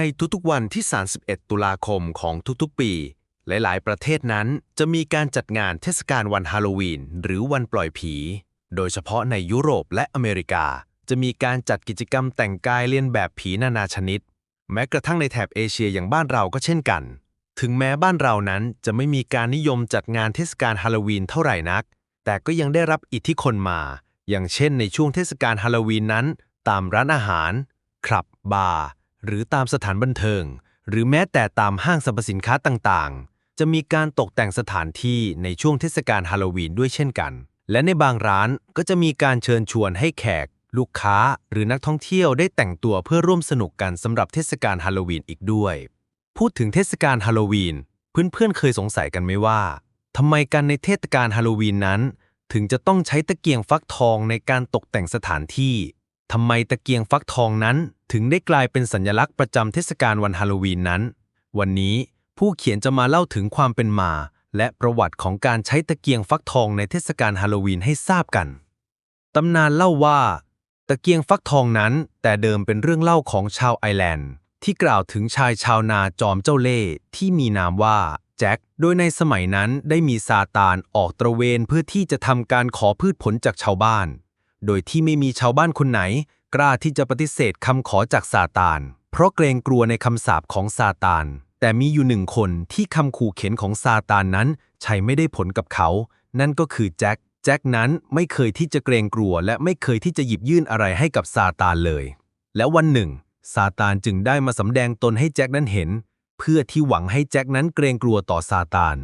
ในทุกๆวันที่ 31 ตุลาคมของทุกๆ ปี หลายๆ ประเทศนั้นจะมีการจัดงานเทศกาลวันฮาโลวีน หรือวันปล่อยผี โดยเฉพาะในยุโรปและอเมริกา จะมีการจัดกิจกรรมแต่งกายเลียนแบบผีนานาชนิด แม้กระทั่งในแถบเอเชียอย่างบ้านเราก็เช่นกัน ถึงแม้บ้านเรานั้นจะไม่มีการนิยมจัดงานเทศกาลฮาโลวีนเท่าไหร่นัก แต่ก็ยังได้รับอิทธิพลมา อย่างเช่นในช่วงเทศกาลฮาโลวีนนั้น ตามร้านอาหารคลับบาร์ หรือตามสถานบันเทิง หรือแม้แต่ตามห้างสรรพสินค้าต่างๆ จะมีการตกแต่งสถานที่ในช่วงเทศกาลฮาโลวีนด้วยเช่นกัน และในบางร้านก็จะมีการเชิญชวนให้แขก ลูกค้า หรือนักท่องเที่ยวได้แต่งตัวเพื่อร่วมสนุกกันสำหรับเทศกาลฮาโลวีนอีกด้วย พูดถึงเทศกาลฮาโลวีนเพื่อนๆเคยสงสัยกันไหมว่าทำไมกันในเทศกาลฮาโลวีนนั้น ถึงจะต้องใช้ตะเกียงฟักทองในการตกแต่งสถานที่ทำไมตะเกียงฟักทองนั้น ถึงได้กลายเป็นสัญลักษณ์ประจำเทศกาลวันฮาโลวีนนั้น วันนี้ผู้เขียนจะมาเล่าถึงความเป็นมา และประวัติของการใช้ตะเกียงฟักทองในเทศกาลฮาโลวีนให้ทราบกัน ตำนานเล่าว่า ตะเกียงฟักทองนั้น แต่เดิมเป็นเรื่องเล่าของชาวไอร์แลนด์ ที่กล่าวถึงชายชาวนาจอมเจ้าเล่ห์ที่มีนามว่าแจ็ค โดยในสมัยนั้นได้มีซาตานออกตระเวนเพื่อที่จะทำการขอพืชผลจากชาวบ้าน โดยที่ไม่มีชาวบ้านคนไหน กล้าที่จะปฏิเสธคำขอจากซาตาน เพราะเกรงกลัวในคำสาปของซาตาน แต่มีอยู่หนึ่งคนที่คำขู่เข็นของซาตานนั้นใช้ไม่ได้ผลกับเขา นั่นก็คือแจ็ค แจ็คนั้นไม่เคยที่จะเกรงกลัว และไม่เคยที่จะหยิบยื่นอะไรให้กับซาตานเลย และวันหนึ่งซาตานจึงได้มาสำแดงตนให้แจ็คนั้นเห็น เพื่อที่หวังให้แจ็คนั้นเกรงกลัวต่อซาตาน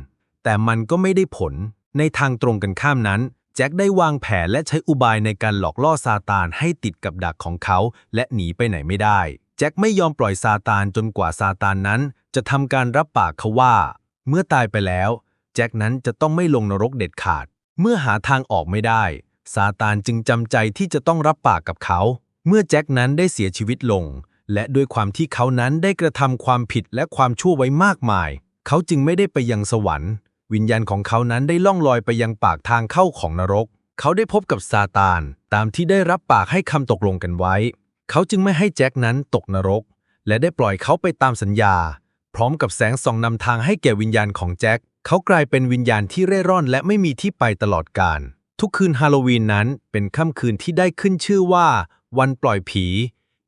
แต่มันก็ไม่ได้ผล ในทางตรงกันข้ามนั้น จ็คได้วางแผนและใช้อุบายในการหลอกล่อซาตานให้ติดกับดักของเขา และหนีไปไหนไม่ได้ แจ็คไม่ยอมปล่อยซาตานจนกว่าซาตานนั้น จะทำการรับปากเขาว่า เมื่อตายไปแล้ว แจ็คนั้นจะต้องไม่ลงนรกเด็ดขาด เมื่อหาทางออกไม่ได้ ซาตานจึงจำใจที่จะต้องรับปากกับเขา เมื่อแจ็คนั้นได้เสียชีวิตลง และด้วยความที่เขานั้นได้กระทำความผิดและความชั่วไว้มากมาย เขาจึงไม่ได้ไปยังสวรรค์ วิญญาณของเขานั้นได้ล่องลอยไปยังปากทางเข้าของนรก เขาได้พบกับซาตาน ตามที่ได้รับปากให้คำตกลงกันไว้ เขาจึงไม่ให้แจ็คนั้นตกนรก และได้ปล่อยเขาไปตามสัญญา พร้อมกับแสงส่องนำทางให้แก่วิญญาณของแจ็คเขากลายเป็นวิญญาณที่เร่ร่อนและไม่มีที่ไปตลอดกาลทุกคืนฮาโลวีนนั้นเป็นค่ำคืนที่ได้ขึ้นชื่อว่า วันปล่อยผี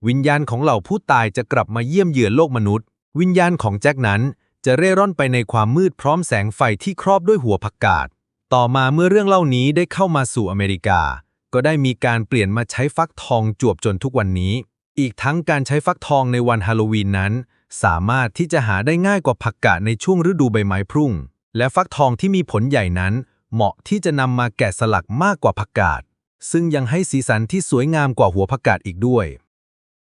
วิญญาณของเหล่าผู้ตายจะกลับมาเยี่ยมเยือนโลกมนุษย์ วิญญาณของแจ็คนั้น จะเร่ร่อนไปในความมืดพร้อมแสงไฟที่ครอบด้วยหัวผักกาด ต่อมาเมื่อเรื่องเล่านี้ได้เข้ามาสู่อเมริกา ก็ได้มีการเปลี่ยนมาใช้ฟักทองจวบจนทุกวันนี้ อีกทั้งการใช้ฟักทองในวันฮาโลวีนนั้น สามารถที่จะหาได้ง่ายกว่าผักกาดในช่วงฤดูใบไม้พรุ่ง และฟักทองที่มีผลใหญ่นั้น เหมาะที่จะนำมาแกะสลักมากกว่าผักกาดซึ่งยังให้สีสันที่สวยงามกว่าหัวผักกาดอีกด้วย